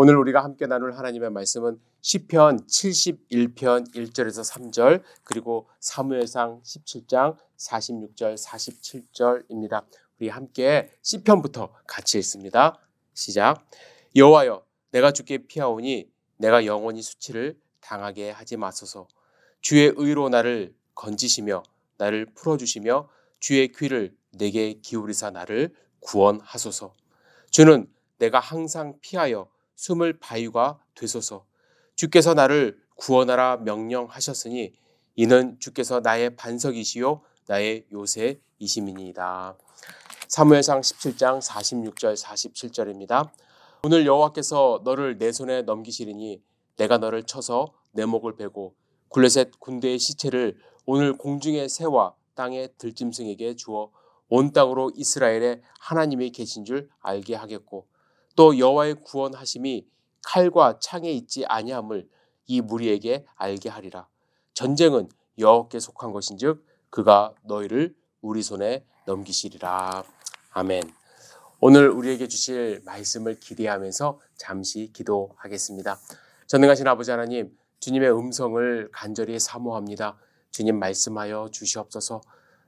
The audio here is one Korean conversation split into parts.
오늘 우리가 함께 나눌 하나님의 말씀은 시편 71편 1절에서 3절 그리고 사무엘상 17장 46절 47절입니다. 우리 함께 시편부터 같이 읽습니다. 시작. 여호와여 내가 주께 피하오니 내가 영원히 수치를 당하게 하지 마소서. 주의 의로 나를 건지시며 나를 풀어 주시며 주의 귀를 내게 기울이사 나를 구원하소서. 주는 내가 항상 피하여 숨을 바위가 되소서. 주께서 나를 구원하라 명령하셨으니 이는 주께서 나의 반석이시요 나의 요새이심이니이다. 사무엘상 17장 46절 47절입니다. 오늘 여호와께서 너를 내 손에 넘기시리니 내가 너를 쳐서 내 목을 베고 굴레셋 군대의 시체를 오늘 공중의 새와 땅의 들짐승에게 주어 온 땅으로 이스라엘의 하나님이 계신 줄 알게 하겠고 또 여호와의 구원하심이 칼과 창에 있지 아니함을 이 무리에게 알게 하리라. 전쟁은 여호와께 속한 것인즉 그가 너희를 우리 손에 넘기시리라. 아멘. 오늘 우리에게 주실 말씀을 기대하면서 잠시 기도하겠습니다. 전능하신 아버지 하나님, 주님의 음성을 간절히 사모합니다. 주님 말씀하여 주시옵소서.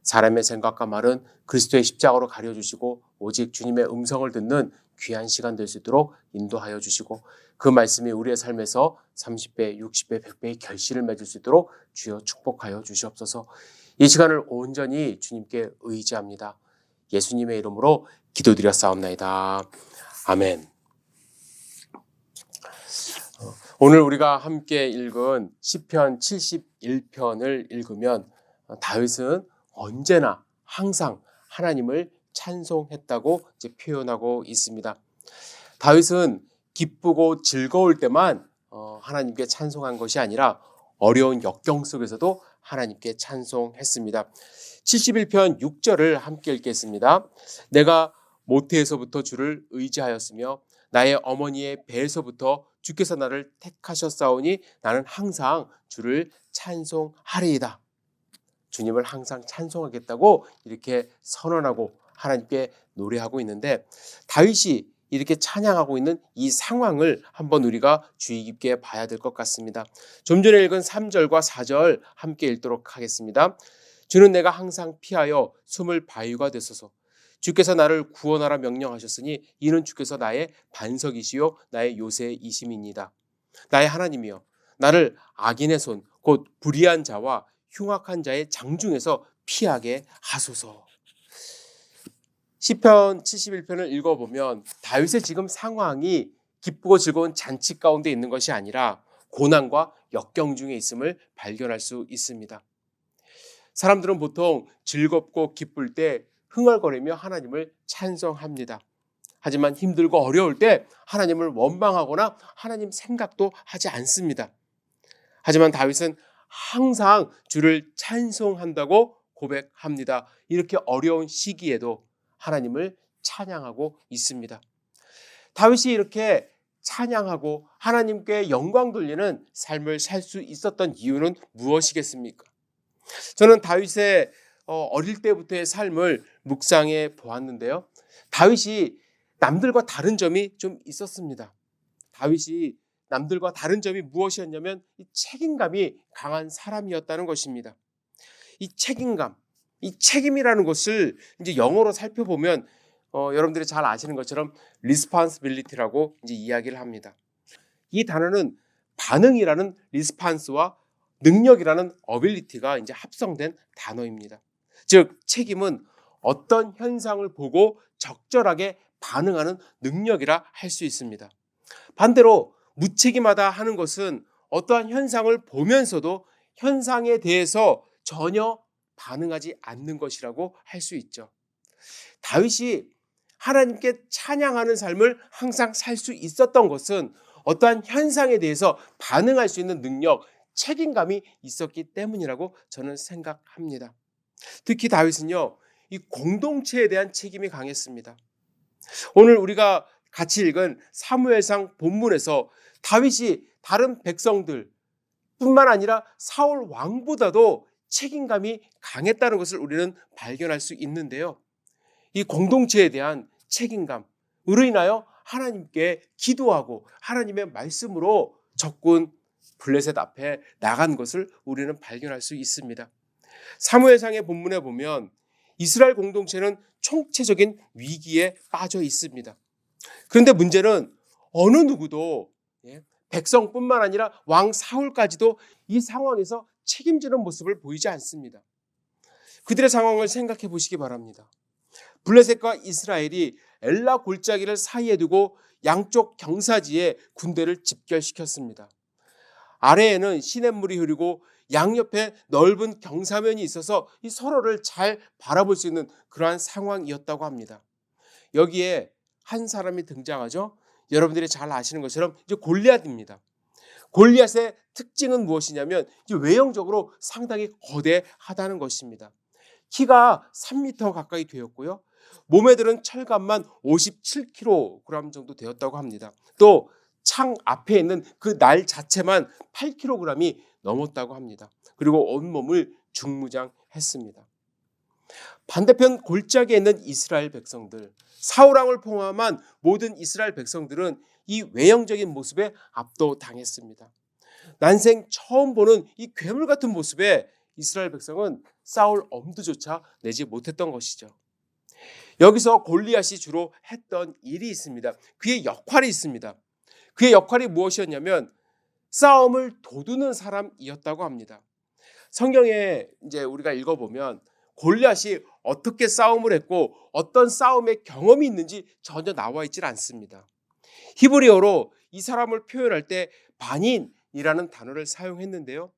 사람의 생각과 말은 그리스도의 십자가로 가려 주시고 오직 주님의 음성을 듣는 귀한 시간 될 수 있도록 인도하여 주시고 그 말씀이 우리의 삶에서 30배, 60배, 100배의 결실을 맺을 수 있도록 주여 축복하여 주시옵소서. 이 시간을 온전히 주님께 의지합니다. 예수님의 이름으로 기도드렸사옵나이다. 아멘. 오늘 우리가 함께 읽은 시편 71편을 읽으면 다윗은 언제나 항상 하나님을 찬송했다고 이제 표현하고 있습니다. 다윗은 기쁘고 즐거울 때만 어, 하나님께 찬송한 것이 아니라 어려운 역경 속에서도 하나님께 찬송했습니다. 71편 6절을 함께 읽겠습니다. 내가 모태에서부터 주를 의지하였으며 나의 어머니의 배에서부터 주께서 나를 택하셨사오니 나는 항상 주를 찬송하리이다. 주님을 항상 찬송하겠다고 이렇게 선언하고 하나님께 노래하고 있는데 다윗이 이렇게 찬양하고 있는 이 상황을 한번 우리가 주의 깊게 봐야 될 것 같습니다. 좀 전에 읽은 3절과 4절 함께 읽도록 하겠습니다. 주는 내가 항상 피하여 숨을 바위가 되소서. 주께서 나를 구원하라 명령하셨으니 이는 주께서 나의 반석이시요 나의 요새이심입니다. 나의 하나님이여 나를 악인의 손 곧 불의한 자와 흉악한 자의 장중에서 피하게 하소서. 시편 71편을 읽어보면 다윗의 지금 상황이 기쁘고 즐거운 잔치 가운데 있는 것이 아니라 고난과 역경 중에 있음을 발견할 수 있습니다. 사람들은 보통 즐겁고 기쁠 때 흥얼거리며 하나님을 찬성합니다. 하지만 힘들고 어려울 때 하나님을 원망하거나 하나님 생각도 하지 않습니다. 하지만 다윗은 항상 주를 찬송한다고 고백합니다. 이렇게 어려운 시기에도 하나님을 찬양하고 있습니다. 다윗이 이렇게 찬양하고 하나님께 영광 돌리는 삶을 살 수 있었던 이유는 무엇이겠습니까? 저는 다윗의 어, 어릴 때부터의 삶을 묵상해 보았는데요. 다윗이 남들과 다른 점이 좀 있었습니다. 다윗이 남들과 다른 점이 무엇이었냐면 이 책임감이 강한 사람이었다는 것입니다. 이 책임감, 이 책임이라는 것을 이제 영어로 살펴보면 어, 여러분들이 잘 아시는 것처럼 responsibility라고 이제 이야기를 합니다. 이 단어는 반응이라는 response와 능력이라는 ability가 이제 합성된 단어입니다. 즉 책임은 어떤 현상을 보고 적절하게 반응하는 능력이라 할 수 있습니다. 반대로 무책임하다 하는 것은 어떠한 현상을 보면서도 현상에 대해서 전혀 반응하지 않는 것이라고 할 수 있죠. 다윗이 하나님께 찬양하는 삶을 항상 살 수 있었던 것은 어떠한 현상에 대해서 반응할 수 있는 능력, 책임감이 있었기 때문이라고 저는 생각합니다. 특히 다윗은요, 이 공동체에 대한 책임이 강했습니다. 오늘 우리가 같이 읽은 사무엘상 본문에서 다윗이 다른 백성들 뿐만 아니라 사울 왕보다도 책임감이 강했다는 것을 우리는 발견할 수 있는데요. 이 공동체에 대한 책임감, 으로 인하여 하나님께 기도하고 하나님의 말씀으로 적군 블레셋 앞에 나간 것을 우리는 발견할 수 있습니다. 사무엘상의 본문에 보면 이스라엘 공동체는 총체적인 위기에 빠져 있습니다. 그런데 문제는 어느 누구도 예, 백성뿐만 아니라 왕 사울까지도 이 상황에서 책임지는 모습을 보이지 않습니다. 그들의 상황을 생각해 보시기 바랍니다. 블레셋과 이스라엘이 엘라 골짜기를 사이에 두고 양쪽 경사지에 군대를 집결시켰습니다. 아래에는 시냇물이 흐르고 양옆에 넓은 경사면이 있어서 이 서로를 잘 바라볼 수 있는 그러한 상황이었다고 합니다. 여기에 한 사람이 등장하죠. 여러분들이 잘 아시는 것처럼 이제 골리앗입니다. 골리앗의 특징은 무엇이냐면 외형적으로 상당히 거대하다는 것입니다. 키가 3m 가까이 되었고요. 몸에 들은 철감만 57kg 정도 되었다고 합니다. 또 창 앞에 있는 그 날 자체만 8kg이 넘었다고 합니다. 그리고 온몸을 중무장했습니다. 반대편 골짜기에 있는 이스라엘 백성들, 사울왕을 포함한 모든 이스라엘 백성들은 이 외형적인 모습에 압도당했습니다. 난생 처음 보는 이 괴물 같은 모습에 이스라엘 백성은 싸울 엄두조차 내지 못했던 것이죠. 여기서 골리앗이 주로 했던 일이 있습니다. 그의 역할이 있습니다. 그의 역할이 무엇이었냐면 싸움을 도두는 사람이었다고 합니다. 성경에 이제 우리가 읽어보면 골리앗이 어떻게 싸움을 했고 어떤 싸움의 경험이 있는지 전혀 나와 있질 않습니다. 히브리어로 이 사람을 표현할 때 반인이라는 단어를 사용했는데요.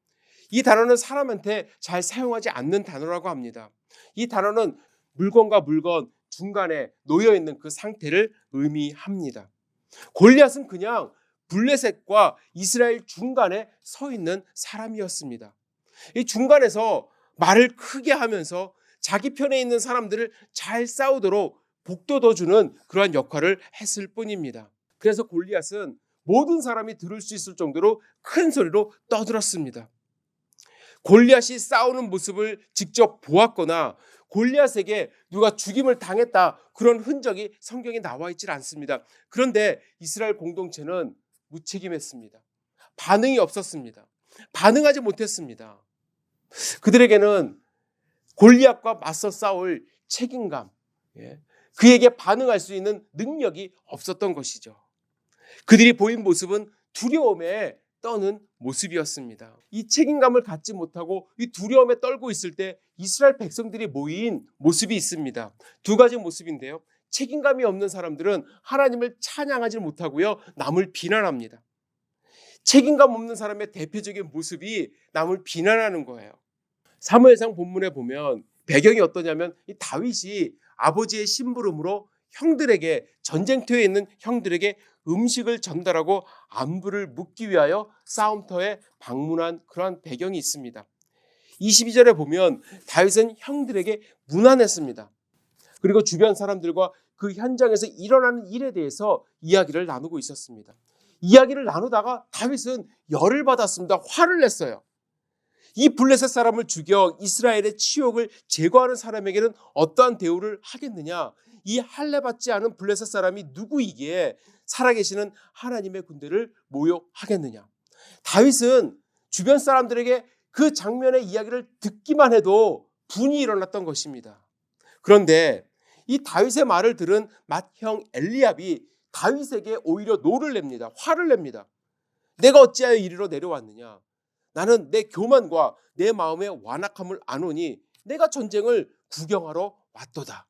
이 단어는 사람한테 잘 사용하지 않는 단어라고 합니다. 이 단어는 물건과 물건 중간에 놓여 있는 그 상태를 의미합니다. 골리앗은 그냥 블레셋과 이스라엘 중간에 서 있는 사람이었습니다. 이 중간에서 말을 크게 하면서 자기 편에 있는 사람들을 잘 싸우도록 복돋워주는 그러한 역할을 했을 뿐입니다. 그래서 골리앗은 모든 사람이 들을 수 있을 정도로 큰 소리로 떠들었습니다. 골리앗이 싸우는 모습을 직접 보았거나 골리앗에게 누가 죽임을 당했다 그런 흔적이 성경에 나와 있질 않습니다. 그런데 이스라엘 공동체는 무책임했습니다. 반응이 없었습니다. 반응하지 못했습니다. 그들에게는 골리앗과 맞서 싸울 책임감, 예, 그에게 반응할 수 있는 능력이 없었던 것이죠. 그들이 보인 모습은 두려움에 떠는 모습이었습니다. 이 책임감을 갖지 못하고 이 두려움에 떨고 있을 때 이스라엘 백성들이 모인 모습이 있습니다. 두 가지 모습인데요. 책임감이 없는 사람들은 하나님을 찬양하지 못하고요. 남을 비난합니다. 책임감 없는 사람의 대표적인 모습이 남을 비난하는 거예요. 사무엘상 본문에 보면 배경이 어떠냐면 이 다윗이 아버지의 심부름으로 형들에게 전쟁터에 있는 형들에게 음식을 전달하고 안부를 묻기 위하여 싸움터에 방문한 그러한 배경이 있습니다. 22절에 보면 다윗은 형들에게 무난했습니다. 그리고 주변 사람들과 그 현장에서 일어나는 일에 대해서 이야기를 나누고 있었습니다. 이야기를 나누다가 다윗은 열을 받았습니다. 화를 냈어요. 이 블레셋 사람을 죽여 이스라엘의 치욕을 제거하는 사람에게는 어떠한 대우를 하겠느냐? 이 할례 받지 않은 블레셋 사람이 누구이기에 살아계시는 하나님의 군대를 모욕하겠느냐? 다윗은 주변 사람들에게 그 장면의 이야기를 듣기만 해도 분이 일어났던 것입니다. 그런데 이 다윗의 말을 들은 맏형 엘리압이 다윗에게 오히려 노를 냅니다. 화를 냅니다. 내가 어찌하여 이리로 내려왔느냐? 나는 내 교만과 내 마음의 완악함을 아노니 내가 전쟁을 구경하러 왔도다.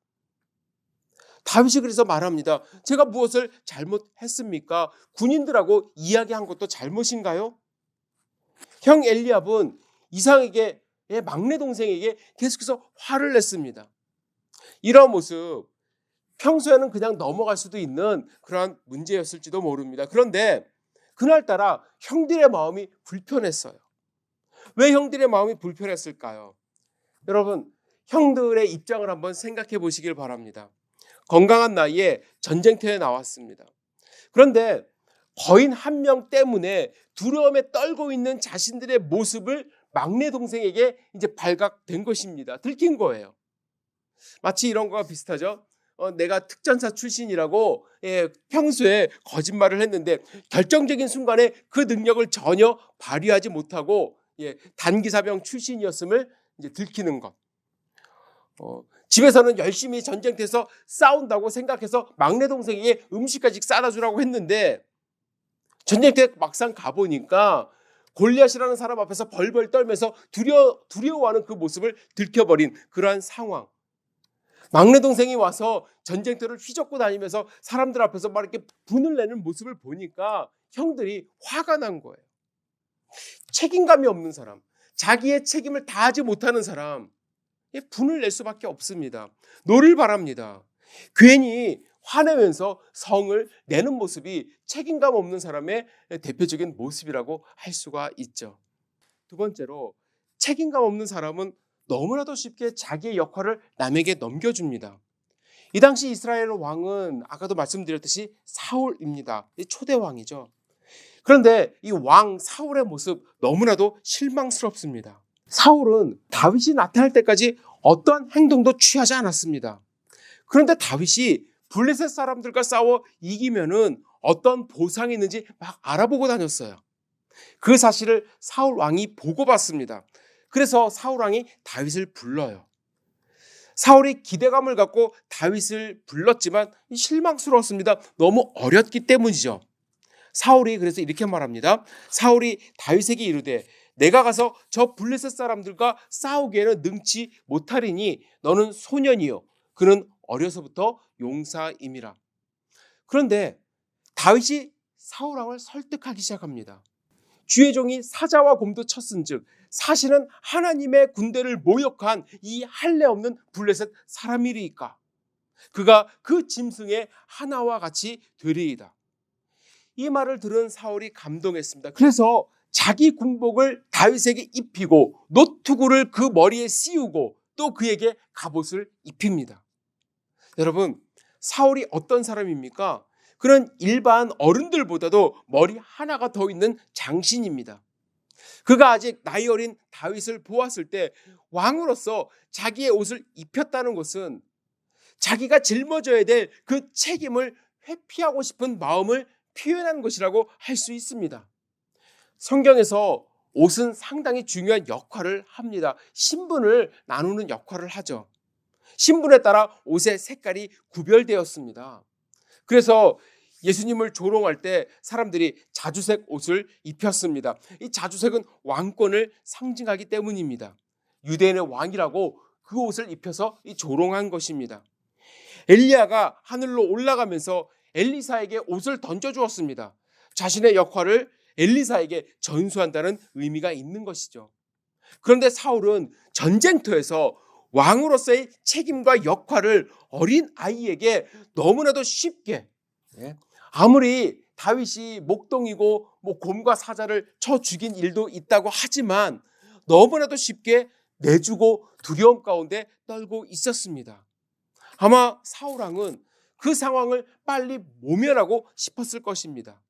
다윗이 그래서 말합니다. 제가 무엇을 잘못했습니까? 군인들하고 이야기한 것도 잘못인가요? 형 엘리압은 이상에게 막내 동생에게 계속해서 화를 냈습니다. 이런 모습 평소에는 그냥 넘어갈 수도 있는 그러한 문제였을지도 모릅니다. 그런데 그날따라 형들의 마음이 불편했어요. 왜 형들의 마음이 불편했을까요? 여러분, 형들의 입장을 한번 생각해 보시길 바랍니다. 건강한 나이에 전쟁터에 나왔습니다. 그런데 거인 한 명 때문에 두려움에 떨고 있는 자신들의 모습을 막내 동생에게 이제 발각된 것입니다. 들킨 거예요. 마치 이런 거와 비슷하죠. 어, 내가 특전사 출신이라고 예, 평소에 거짓말을 했는데 결정적인 순간에 그 능력을 전혀 발휘하지 못하고 예, 단기사병 출신이었음을 이제 들키는 것. 어, 집에서는 열심히 전쟁터에서 싸운다고 생각해서 막내 동생에게 음식까지 싸다 주라고 했는데 전쟁터에 막상 가보니까 골리앗이라는 사람 앞에서 벌벌 떨면서 두려, 두려워하는 그 모습을 들켜버린 그러한 상황. 막내 동생이 와서 전쟁터를 휘젓고 다니면서 사람들 앞에서 막 이렇게 분을 내는 모습을 보니까 형들이 화가 난 거예요. 책임감이 없는 사람, 자기의 책임을 다하지 못하는 사람, 분을 낼 수밖에 없습니다. 노를 바랍니다. 괜히 화내면서 성을 내는 모습이 책임감 없는 사람의 대표적인 모습이라고 할 수가 있죠. 두 번째로 책임감 없는 사람은 너무나도 쉽게 자기의 역할을 남에게 넘겨줍니다. 이 당시 이스라엘 왕은 아까도 말씀드렸듯이 사울입니다. 초대 왕이죠. 그런데 이 왕 사울의 모습 너무나도 실망스럽습니다. 사울은 다윗이 나타날 때까지 어떠한 행동도 취하지 않았습니다. 그런데 다윗이 블레셋 사람들과 싸워 이기면은 어떤 보상이 있는지 막 알아보고 다녔어요. 그 사실을 사울 왕이 보고 봤습니다. 그래서 사울 왕이 다윗을 불러요. 사울이 기대감을 갖고 다윗을 불렀지만 실망스러웠습니다. 너무 어렸기 때문이죠. 사울이 그래서 이렇게 말합니다. 사울이 다윗에게 이르되 내가 가서 저 블레셋 사람들과 싸우기에는 능치 못하리니 너는 소년이요 그는 어려서부터 용사임이라. 그런데 다윗이 사울 왕을 설득하기 시작합니다. 주의 종이 사자와 곰도 쳤은즉 사실은 하나님의 군대를 모욕한 이 할례 없는 블레셋 사람이리까 그가 그 짐승의 하나와 같이 되리이다. 이 말을 들은 사울이 감동했습니다. 그래서 자기 군복을 다윗에게 입히고 노투구를 그 머리에 씌우고 또 그에게 갑옷을 입힙니다. 여러분, 사울이 어떤 사람입니까? 그런 일반 어른들보다도 머리 하나가 더 있는 장신입니다. 그가 아직 나이 어린 다윗을 보았을 때 왕으로서 자기의 옷을 입혔다는 것은 자기가 짊어져야 될 그 책임을 회피하고 싶은 마음을 표현한 것이라고 할 수 있습니다. 성경에서 옷은 상당히 중요한 역할을 합니다. 신분을 나누는 역할을 하죠. 신분에 따라 옷의 색깔이 구별되었습니다. 그래서 예수님을 조롱할 때 사람들이 자주색 옷을 입혔습니다. 이 자주색은 왕권을 상징하기 때문입니다. 유대인의 왕이라고 그 옷을 입혀서 조롱한 것입니다. 엘리야가 하늘로 올라가면서 엘리사에게 옷을 던져 주었습니다. 자신의 역할을 엘리사에게 전수한다는 의미가 있는 것이죠. 그런데 사울은 전쟁터에서 왕으로서의 책임과 역할을 어린 아이에게 너무나도 쉽게 예, 아무리 다윗이 목동이고 뭐 곰과 사자를 쳐 죽인 일도 있다고 하지만 너무나도 쉽게 내주고 두려움 가운데 떨고 있었습니다. 아마 사울왕은 그 상황을 빨리 모면하고 싶었을 것입니다.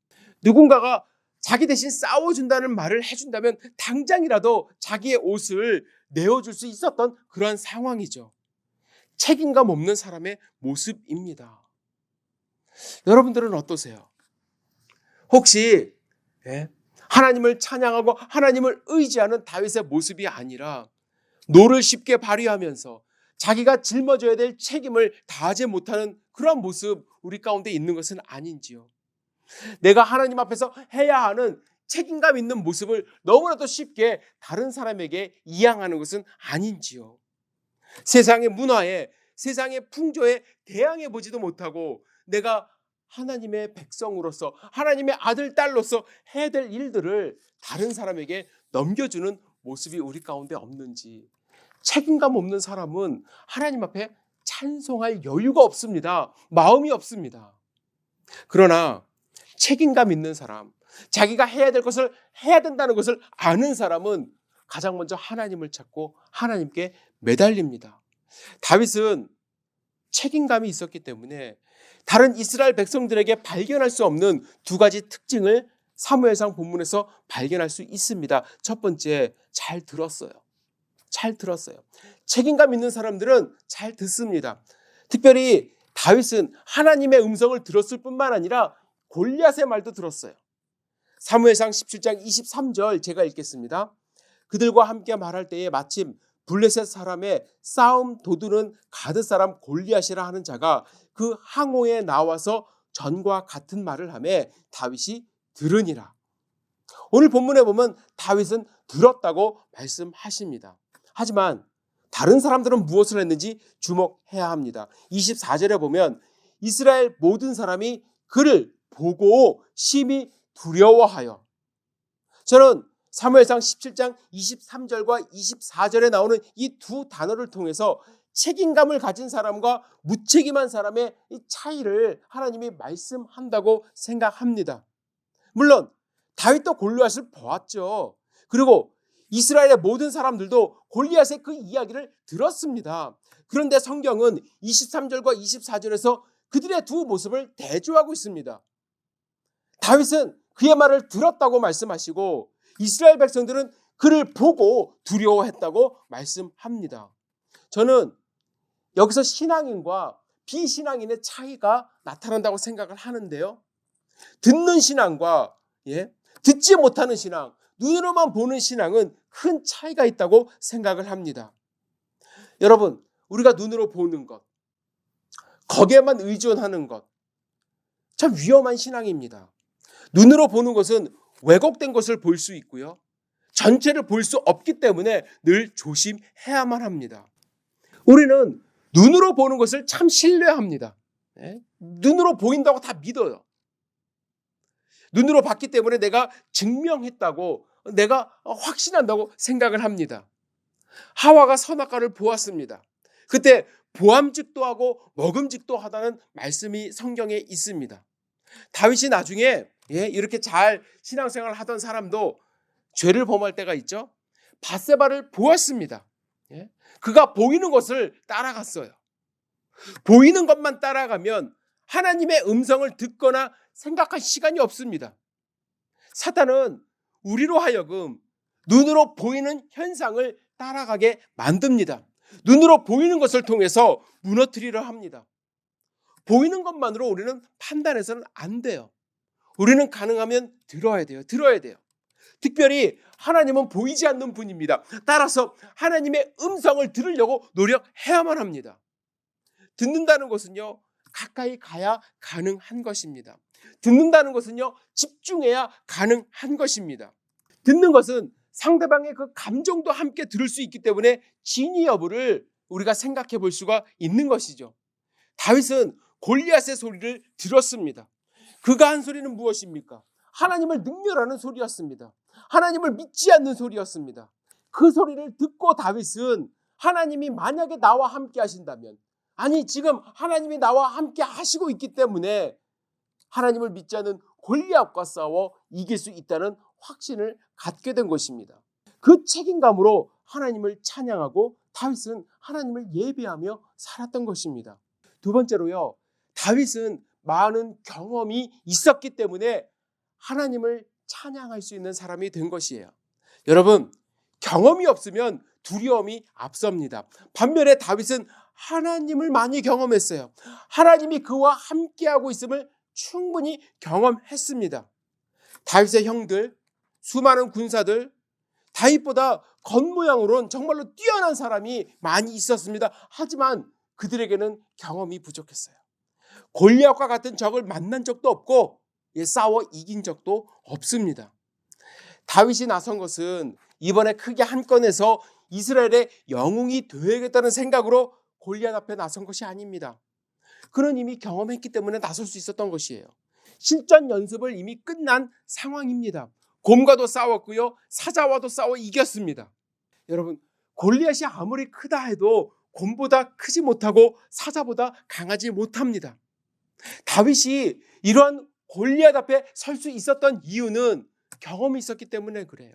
누군가가 자기 대신 싸워준다는 말을 해준다면 당장이라도 자기의 옷을 내어줄 수 있었던 그러한 상황이죠. 책임감 없는 사람의 모습입니다. 여러분들은 어떠세요? 혹시 예? 하나님을 찬양하고 하나님을 의지하는 다윗의 모습이 아니라 노를 쉽게 발휘하면서 자기가 짊어져야 될 책임을 다하지 못하는 그런 모습 우리 가운데 있는 것은 아닌지요. 내가 하나님 앞에서 해야 하는 책임감 있는 모습을 너무나도 쉽게 다른 사람에게 이양하는 것은 아닌지요. 세상의 문화에 세상의 풍조에 대항해 보지도 못하고 내가 하나님의 백성으로서 하나님의 아들 딸로서 해야 될 일들을 다른 사람에게 넘겨주는 모습이 우리 가운데 없는지 책임감 없는 사람은 하나님 앞에 찬송할 여유가 없습니다. 마음이 없습니다. 그러나 책임감 있는 사람, 자기가 해야 될 것을 해야 된다는 것을 아는 사람은 가장 먼저 하나님을 찾고 하나님께 매달립니다. 다윗은 책임감이 있었기 때문에 다른 이스라엘 백성들에게 발견할 수 없는 두 가지 특징을 사무엘상 본문에서 발견할 수 있습니다. 첫 번째, 잘 들었어요. 잘 들었어요. 책임감 있는 사람들은 잘 듣습니다. 특별히 다윗은 하나님의 음성을 들었을 뿐만 아니라 골리앗의 말도 들었어요. 사무엘상 17장 23절 제가 읽겠습니다. 그들과 함께 말할 때에 마침 블레셋 사람의 싸움 도두는 가드 사람 골리앗이라 하는 자가 그 항오에 나와서 전과 같은 말을 하매 다윗이 들으니라. 오늘 본문에 보면 다윗은 들었다고 말씀하십니다. 하지만 다른 사람들은 무엇을 했는지 주목해야 합니다. 24절에 보면 이스라엘 모든 사람이 그를 보고 심히 두려워하여 저는 사무엘상 17장 23절과 24절에 나오는 이 두 단어를 통해서 책임감을 가진 사람과 무책임한 사람의 이 차이를 하나님이 말씀한다고 생각합니다. 물론 다윗도 골리앗을 보았죠. 그리고 이스라엘의 모든 사람들도 골리앗의 그 이야기를 들었습니다. 그런데 성경은 23절과 24절에서 그들의 두 모습을 대조하고 있습니다. 다윗은 그의 말을 들었다고 말씀하시고 이스라엘 백성들은 그를 보고 두려워했다고 말씀합니다. 저는 여기서 신앙인과 비신앙인의 차이가 나타난다고 생각을 하는데요. 듣는 신앙과 예, 듣지 못하는 신앙, 눈으로만 보는 신앙은 큰 차이가 있다고 생각을 합니다. 여러분, 우리가 눈으로 보는 것, 거기에만 의존하는 것, 참 위험한 신앙입니다. 눈으로 보는 것은 왜곡된 것을 볼 수 있고요. 전체를 볼 수 없기 때문에 늘 조심해야만 합니다. 우리는 눈으로 보는 것을 참 신뢰합니다. 네? 눈으로 보인다고 다 믿어요. 눈으로 봤기 때문에 내가 증명했다고 내가 확신한다고 생각을 합니다. 하와가 선악과를 보았습니다. 그때 보암직도 하고 먹음직도 하다는 말씀이 성경에 있습니다. 다윗이 나중에 예, 이렇게 잘 신앙생활을 하던 사람도 죄를 범할 때가 있죠. 바세바를 보았습니다. 예? 그가 보이는 것을 따라갔어요. 보이는 것만 따라가면 하나님의 음성을 듣거나 생각할 시간이 없습니다. 사탄은 우리로 하여금 눈으로 보이는 현상을 따라가게 만듭니다. 눈으로 보이는 것을 통해서 무너뜨리려 합니다. 보이는 것만으로 우리는 판단해서는 안 돼요. 우리는 가능하면 들어야 돼요. 들어야 돼요. 특별히 하나님은 보이지 않는 분입니다. 따라서 하나님의 음성을 들으려고 노력해야만 합니다. 듣는다는 것은요, 가까이 가야 가능한 것입니다. 듣는다는 것은요, 집중해야 가능한 것입니다. 듣는 것은 상대방의 그 감정도 함께 들을 수 있기 때문에 진위 여부를 우리가 생각해 볼 수가 있는 것이죠. 다윗은 골리앗의 소리를 들었습니다. 그가 한 소리는 무엇입니까? 하나님을 능멸하는 소리였습니다. 하나님을 믿지 않는 소리였습니다. 그 소리를 듣고 다윗은 하나님이 만약에 나와 함께 하신다면, 아니, 지금 하나님이 나와 함께 하시고 있기 때문에 하나님을 믿지 않는 골리앗과 싸워 이길 수 있다는 확신을 갖게 된 것입니다. 그 책임감으로 하나님을 찬양하고 다윗은 하나님을 예배하며 살았던 것입니다. 두 번째로요, 다윗은 많은 경험이 있었기 때문에 하나님을 찬양할 수 있는 사람이 된 것이에요. 여러분, 경험이 없으면 두려움이 앞섭니다. 반면에 다윗은 하나님을 많이 경험했어요. 하나님이 그와 함께하고 있음을 충분히 경험했습니다. 다윗의 형들, 수많은 군사들, 다윗보다 겉모양으로는 정말로 뛰어난 사람이 많이 있었습니다. 하지만 그들에게는 경험이 부족했어요. 골리앗과 같은 적을 만난 적도 없고 예, 싸워 이긴 적도 없습니다. 다윗이 나선 것은 이번에 크게 한 건에서 이스라엘의 영웅이 되야겠다는 생각으로 골리앗 앞에 나선 것이 아닙니다. 그는 이미 경험했기 때문에 나설 수 있었던 것이에요. 실전 연습을 이미 끝난 상황입니다. 곰과도 싸웠고요. 사자와도 싸워 이겼습니다. 여러분, 골리앗이 아무리 크다 해도 곰보다 크지 못하고 사자보다 강하지 못합니다. 다윗이 이러한 골리앗 앞에 설 수 있었던 이유는 경험이 있었기 때문에 그래요.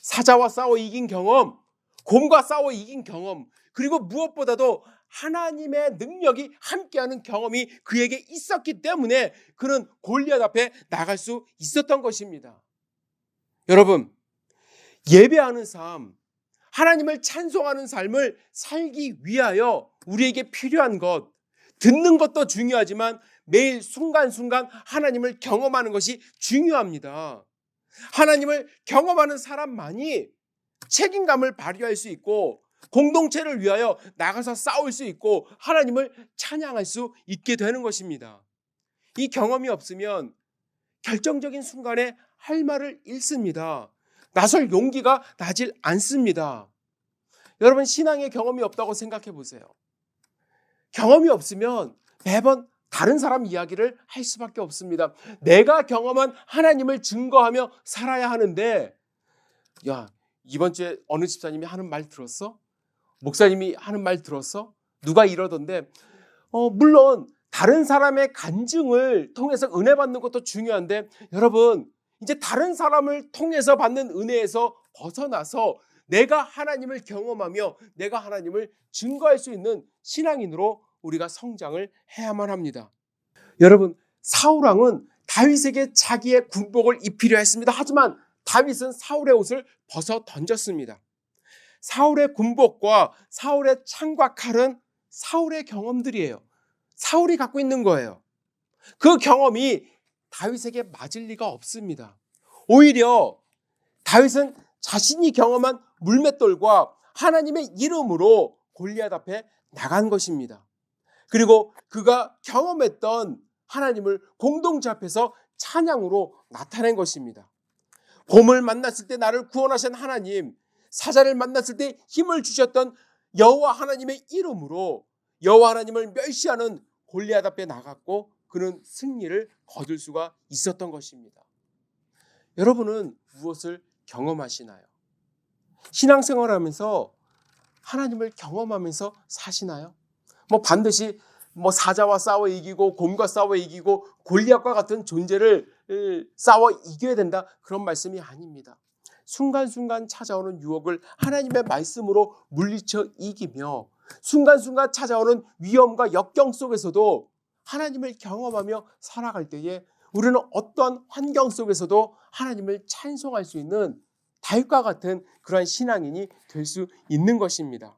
사자와 싸워 이긴 경험, 곰과 싸워 이긴 경험, 그리고 무엇보다도 하나님의 능력이 함께하는 경험이 그에게 있었기 때문에 그는 골리앗 앞에 나갈 수 있었던 것입니다. 여러분, 예배하는 삶, 하나님을 찬송하는 삶을 살기 위하여 우리에게 필요한 것, 듣는 것도 중요하지만 매일 순간순간 하나님을 경험하는 것이 중요합니다. 하나님을 경험하는 사람만이 책임감을 발휘할 수 있고 공동체를 위하여 나가서 싸울 수 있고 하나님을 찬양할 수 있게 되는 것입니다. 이 경험이 없으면 결정적인 순간에 할 말을 잃습니다. 나설 용기가 나질 않습니다. 여러분 신앙의 경험이 없다고 생각해 보세요. 경험이 없으면 매번 다른 사람 이야기를 할 수밖에 없습니다. 내가 경험한 하나님을 증거하며 살아야 하는데, 야, 이번 주에 어느 집사님이 하는 말 들었어? 목사님이 하는 말 들었어? 누가 이러던데, 어, 물론 다른 사람의 간증을 통해서 은혜 받는 것도 중요한데, 여러분, 이제 다른 사람을 통해서 받는 은혜에서 벗어나서 내가 하나님을 경험하며 내가 하나님을 증거할 수 있는 신앙인으로 우리가 성장을 해야만 합니다. 여러분, 사울왕은 다윗에게 자기의 군복을 입히려 했습니다. 하지만 다윗은 사울의 옷을 벗어 던졌습니다. 사울의 군복과 사울의 창과 칼은 사울의 경험들이에요. 사울이 갖고 있는 거예요. 그 경험이 다윗에게 맞을 리가 없습니다. 오히려 다윗은 자신이 경험한 물맷돌과 하나님의 이름으로 골리앗 앞에 나간 것입니다. 그리고 그가 경험했던 하나님을 공동체 앞에서 찬양으로 나타낸 것입니다. 곰을 만났을 때 나를 구원하신 하나님, 사자를 만났을 때 힘을 주셨던 여호와 하나님의 이름으로 여호와 하나님을 멸시하는 골리앗 앞에 나갔고 그는 승리를 거둘 수가 있었던 것입니다. 여러분은 무엇을 경험하시나요? 신앙생활하면서 하나님을 경험하면서 사시나요? 뭐 반드시 뭐 사자와 싸워 이기고 곰과 싸워 이기고 골리앗과 같은 존재를 싸워 이겨야 된다 그런 말씀이 아닙니다. 순간순간 찾아오는 유혹을 하나님의 말씀으로 물리쳐 이기며 순간순간 찾아오는 위험과 역경 속에서도 하나님을 경험하며 살아갈 때에 우리는 어떠한 환경 속에서도 하나님을 찬송할 수 있는 다윗과 같은 그러한 신앙인이 될 수 있는 것입니다.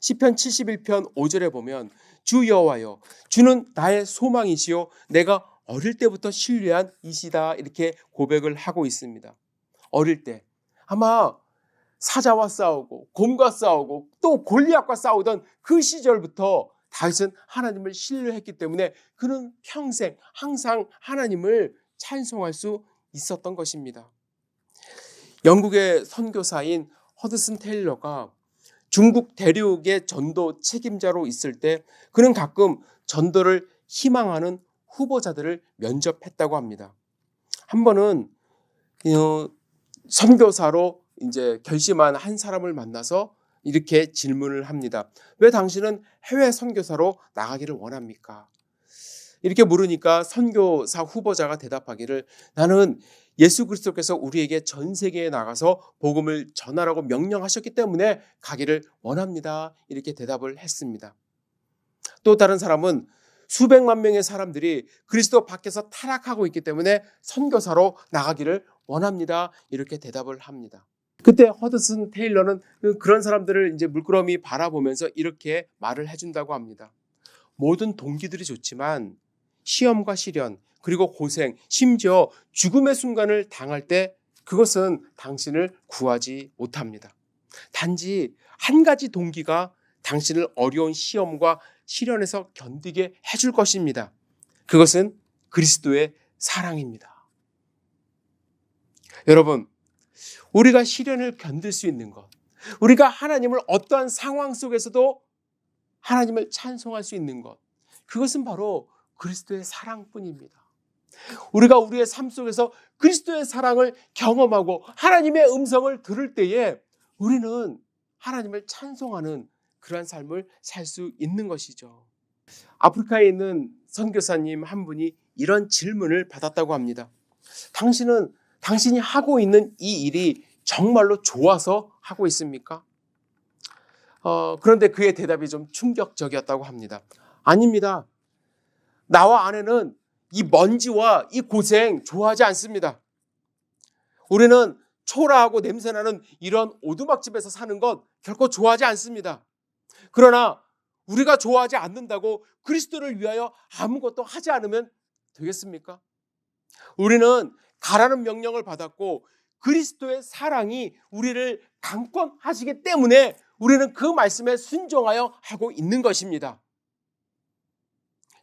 시편 71편 5절에 보면 주 여호와여 주는 나의 소망이시요 내가 어릴 때부터 신뢰한 이시다 이렇게 고백을 하고 있습니다. 어릴 때 아마 사자와 싸우고 곰과 싸우고 또 골리앗과 싸우던 그 시절부터 다윗은 하나님을 신뢰했기 때문에 그는 평생 항상 하나님을 찬송할 수 있었던 것입니다. 영국의 선교사인 허드슨 테일러가 중국 대륙의 전도 책임자로 있을 때 그는 가끔 전도를 희망하는 후보자들을 면접했다고 합니다. 한 번은 어, 선교사로 이제 결심한 한 사람을 만나서 이렇게 질문을 합니다. 왜 당신은 해외 선교사로 나가기를 원합니까? 이렇게 물으니까 선교사 후보자가 대답하기를 나는 예수 그리스도께서 우리에게 전 세계에 나가서 복음을 전하라고 명령하셨기 때문에 가기를 원합니다. 이렇게 대답을 했습니다. 또 다른 사람은 수백만 명의 사람들이 그리스도 밖에서 타락하고 있기 때문에 선교사로 나가기를 원합니다. 이렇게 대답을 합니다. 그때 허드슨 테일러는 그런 사람들을 이제 물끄러미 바라보면서 이렇게 말을 해준다고 합니다. 모든 동기들이 좋지만 시험과 시련, 그리고 고생, 심지어 죽음의 순간을 당할 때 그것은 당신을 구하지 못합니다. 단지 한 가지 동기가 당신을 어려운 시험과 시련에서 견디게 해줄 것입니다. 그것은 그리스도의 사랑입니다. 여러분, 우리가 시련을 견딜 수 있는 것, 우리가 하나님을 어떠한 상황 속에서도 하나님을 찬송할 수 있는 것, 그것은 바로 그리스도의 사랑뿐입니다. 우리가 우리의 삶 속에서 그리스도의 사랑을 경험하고 하나님의 음성을 들을 때에 우리는 하나님을 찬송하는 그러한 삶을 살 수 있는 것이죠. 아프리카에 있는 선교사님 한 분이 이런 질문을 받았다고 합니다. 당신은 당신이 하고 있는 이 일이 정말로 좋아서 하고 있습니까? 어, 그런데 그의 대답이 좀 충격적이었다고 합니다. 아닙니다. 나와 아내는 이 먼지와 이 고생 좋아하지 않습니다. 우리는 초라하고 냄새나는 이런 오두막집에서 사는 것 결코 좋아하지 않습니다. 그러나 우리가 좋아하지 않는다고 그리스도를 위하여 아무것도 하지 않으면 되겠습니까? 우리는 가라는 명령을 받았고 그리스도의 사랑이 우리를 강권하시기 때문에 우리는 그 말씀에 순종하여 하고 있는 것입니다.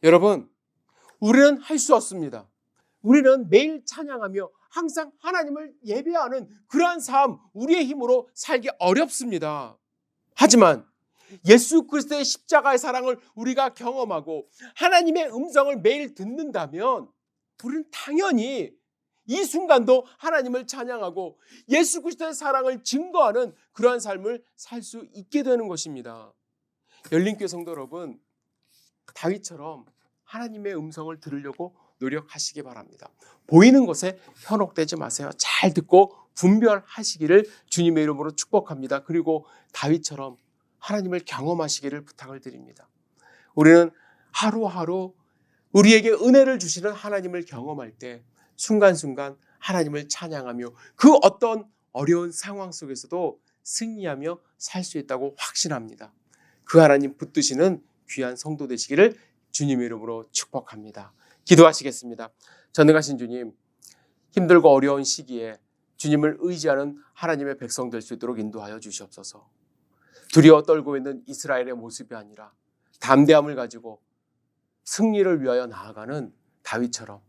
여러분, 우리는 할 수 없습니다. 우리는 매일 찬양하며 항상 하나님을 예배하는 그러한 삶, 우리의 힘으로 살기 어렵습니다. 하지만 예수 그리스도의 십자가의 사랑을 우리가 경험하고 하나님의 음성을 매일 듣는다면 우리는 당연히 이 순간도 하나님을 찬양하고 예수 그리스도의 사랑을 증거하는 그러한 삶을 살 수 있게 되는 것입니다. 열린 교회 성도 여러분, 다윗처럼 하나님의 음성을 들으려고 노력하시기 바랍니다. 보이는 것에 현혹되지 마세요. 잘 듣고 분별하시기를 주님의 이름으로 축복합니다. 그리고 다윗처럼 하나님을 경험하시기를 부탁을 드립니다. 우리는 하루하루 우리에게 은혜를 주시는 하나님을 경험할 때 순간순간 하나님을 찬양하며 그 어떤 어려운 상황 속에서도 승리하며 살 수 있다고 확신합니다. 그 하나님 붙드시는 귀한 성도 되시기를 주님의 이름으로 축복합니다. 기도하시겠습니다. 전능하신 주님, 힘들고 어려운 시기에 주님을 의지하는 하나님의 백성 될 수 있도록 인도하여 주시옵소서. 두려워 떨고 있는 이스라엘의 모습이 아니라 담대함을 가지고 승리를 위하여 나아가는 다윗처럼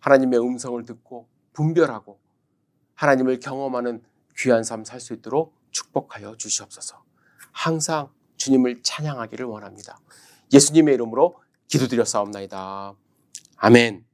하나님의 음성을 듣고 분별하고 하나님을 경험하는 귀한 삶 살 수 있도록 축복하여 주시옵소서. 항상 주님을 찬양하기를 원합니다. 예수님의 이름으로 기도드렸사옵나이다. 아멘.